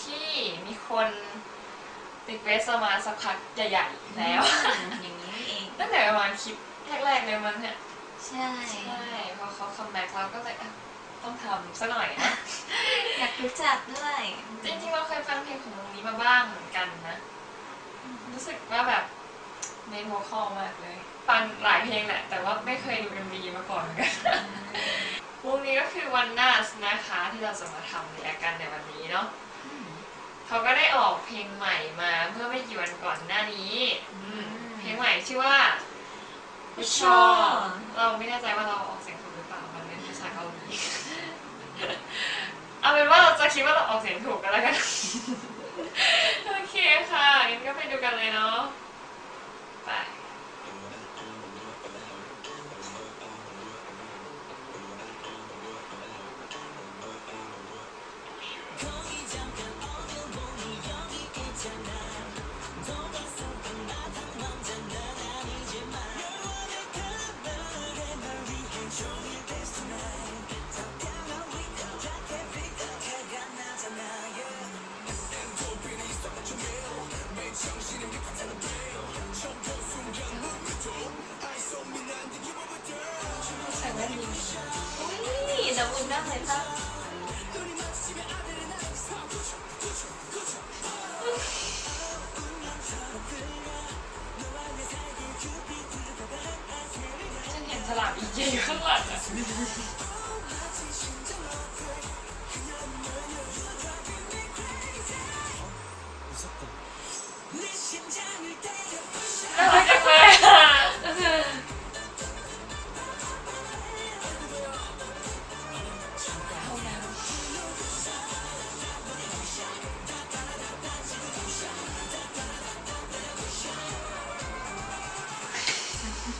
ที่มีคนติดเวสมาสักพักใหญ่ๆแล้ว อย่างนี้นี่เองตั้งแต่ประมาณคลิปแรกๆเลยมั้งเนี่ยใช่ใช่พอเขาคัมแบ็กเราก็เลยอะต้องทำซะหน่อยนะอยากรู้จักด้วยจริงๆเราเคยฟังเพลงของวงนี้มาบ้างเหมือนกันนะรู้สึกว่าแบบเมนโวคอลมากเลย ฟังหลายเพลงแหละ แต่ว่าไม่เคยดู MV มาก่อนเหมือนกันวงนี้ก็คือวันนัสนะคะที่เราจะมาทำในอาการในวันนี้เนาะอืม เขาก็ได้ออกเพลงใหม่มาเมื่อไม่กี่วันก่อนหน้านี้อืมเพลงใหม่ชื่อว่าชอบเราไม่แน่ใจว่าเราออกเสียงถูกหรือเปล่ามันเป็นภาษาเกาหลีเอาเป็นว่าเราจะคิดว่าเราออกเสียงถูกกันแล้วกันโอเคค่ะ ฉันเห็นฉลามอีเจอยู่ข้างหลังอะ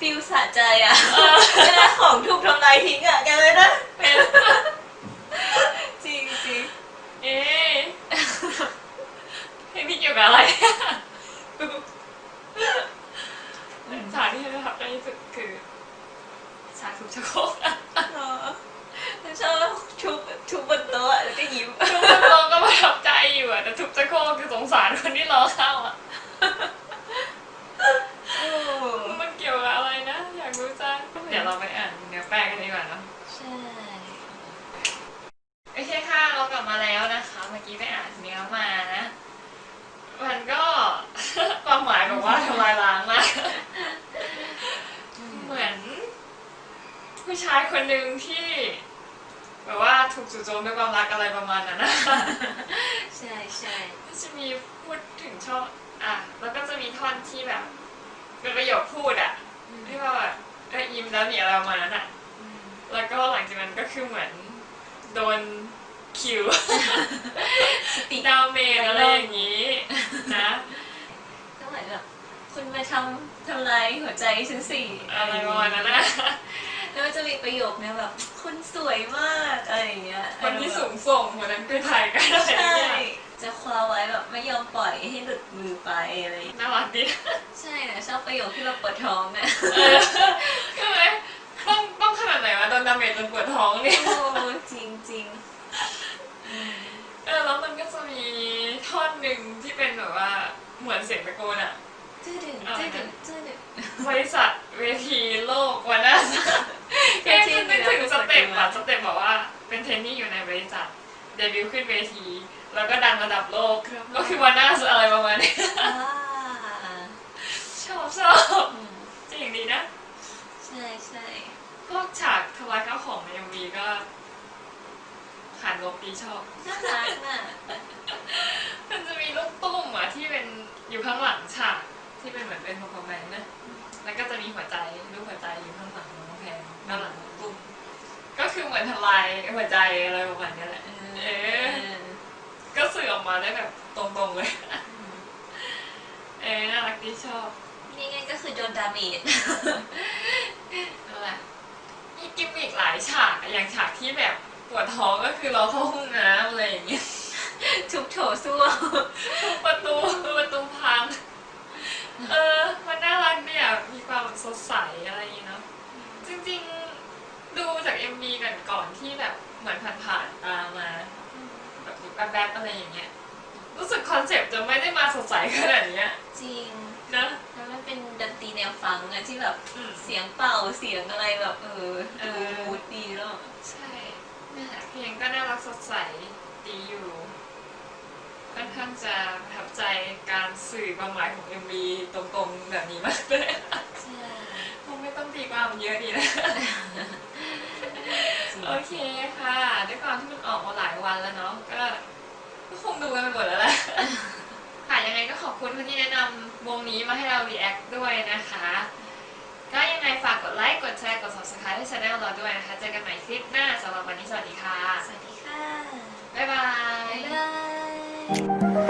ฟิลสะใจอะเวลาของถูกทำลายทิ้งอะแกเลยนะเป็นจริงจริงเอ๊ะเพลงนี้เกี่ยวกับอะไรฉากที่ฉันประทับใจที่สุดคือฉากทุบชะโครกอะ เออฉันชอบชุบชุบบนโต๊ะแล้วก็ยิ้ม ทุบชะโครกก็ประทับใจอยู่อะแต่ทุบชะโครกคือสงสารคนที่รอเข้าอะมันเกี่ยวกับอะไรนะ อยากรู้จัง เดี๋ยวเราไปอ่านเนื้อแปลกันดีกว่าเนอะใช่โอเคค่ะเรากลับมาแล้วนะคะ เมื่อกี้ไปอ่านเนื้อมานะ มันก็ ความหมายแบบว่าทำลายล้างมากเหมือน ผู้ชายคนหนึ่งที่แบบว่าถูกจู่โจมด้วยความรักอะไรประมาณนั้นนะใช่ใช่ก็จะมีพูดถึงชอบอะแล้วก็จะมีท่อนที่แบบ เป็นประโยคพูดอะ ที่ว่าแบบเออยิ้ม แล้วเนี่ยอะไรประมาณนั้นอะ แล้วก็หลังจากนั้นก็คือเหมือนโดนคิวสติดาวเมจอะไรอย่างนี้นะก็เหมือนแบบคุณมาทำทำลายหัวใจฉันสิอะไรประมาณนั้นนะแล้วมันจะมีประโยคเนี่ยแบบคุณสวยมากอะไรอย่างเงี้ยคนที่สูงส่งคนนั้นคือไทยกันอะไรอย่างใช่เงี้ยจะคว้าไว้แบบไม่ยอมปล่อยให้หลุดมือไปอะไรอย่างเงี้ยน่ารักดีใช่นะชอบประโยคที่เราปวดท้องนะเออใช่ไหมต้องต้องขนาดไหนวะโดนดาเมจจนปวดท้องเนี่ย โอ้จริงจริง เออแล้วมันก็จะมีท่อนหนึ่งที่เป็นแบบว่าเหมือนเสียงตะโกนอะ จืดดึงจืดดึงจืดดึง บริษัทเวทีโลกวันน่าแค่คิดนึกถึงสเต็ปอะสเต็ปบอกว่าเป็นเทรนนี่อยู่ในบริษัทเดบิวต์ขึ้นเวที แล้วก็ดังระดับโลก ก็คือวันน่าอะไรประมาณนี้อ่าชอบชอบอืมจริงดีนะ ใช่ใช่พวกฉากทำลายข้าวของในเอ็มวีก็ขานลบดีชอบ น่ารักน่ะมันจะมีลูกตุ้มอะที่เป็นอยู่ข้างหลังฉากที่เป็นเหมือนเป็นพอพแมนนะ แล้วก็จะมีหัวใจรูปหัวใจอยู่ข้างหลังน้องแพงด้านหลังลูกตุ้มก็คือเหมือนทำลายหัวใจอะไรประมาณนี้แหละ เออก็สื่อออกมาได้แบบตรงๆเลย เออน่ารักดีชอบ นี่ไงก็คือโดนดาเมจนั่นแหละมีกิมมิกหลายฉากอะอย่างฉากที่แบบปวดท้องก็คือเราเข้าห้องน้ำอะไรอย่างเงี้ยทุบโถส้วมประตูประตูพัง เออ มันน่ารักเนี่ยมีความสดใสอะไรอย่างเงี้ยเนาะจริงๆ ดูจาก MV กันก่อนที่แบบเหมือนผ่านๆตามมา แบบแบบแบบๆอะไรอย่างเงี้ย รู้สึกคอน เซปต์จะไม่ได้มาสดใสขนาดเนี้ยจริง นะแล้วมันเป็นดนตรีแนวฟังอะที่แบบอืม เสียงเป่าเสียงอะไรแบบเออเอดูอ มูดดีแล้วใช่เนี่ยเพลงก็น่ารักสดใสดีอยู่ค่อนข้างจะประทับใจการสื่อความหมายของ MV ตรงๆแบบนี้มากเลยใช่คงไม่ต้องตีความเยอะดีนะโอเคค่ะ ด้วยความที่มันออกมาหลายวันแล้วเนาะ ก็ก็คงดูกันไปหมดแล้วแหละค่ะยังไงก็ขอบคุณคนที่แนะนำ วงนี้มาให้เรา react ด้วยนะคะ ก็ยังไงฝากกดไลค์ กดแชร์ กด subscribe ให้ channel เราด้วยนะคะ เจอกันใหม่คลิปหน้าสำหรับวันนี้สวัสดีค่ะ สวัสดีค่ะ บ๊ายบาย บ๊ายบาย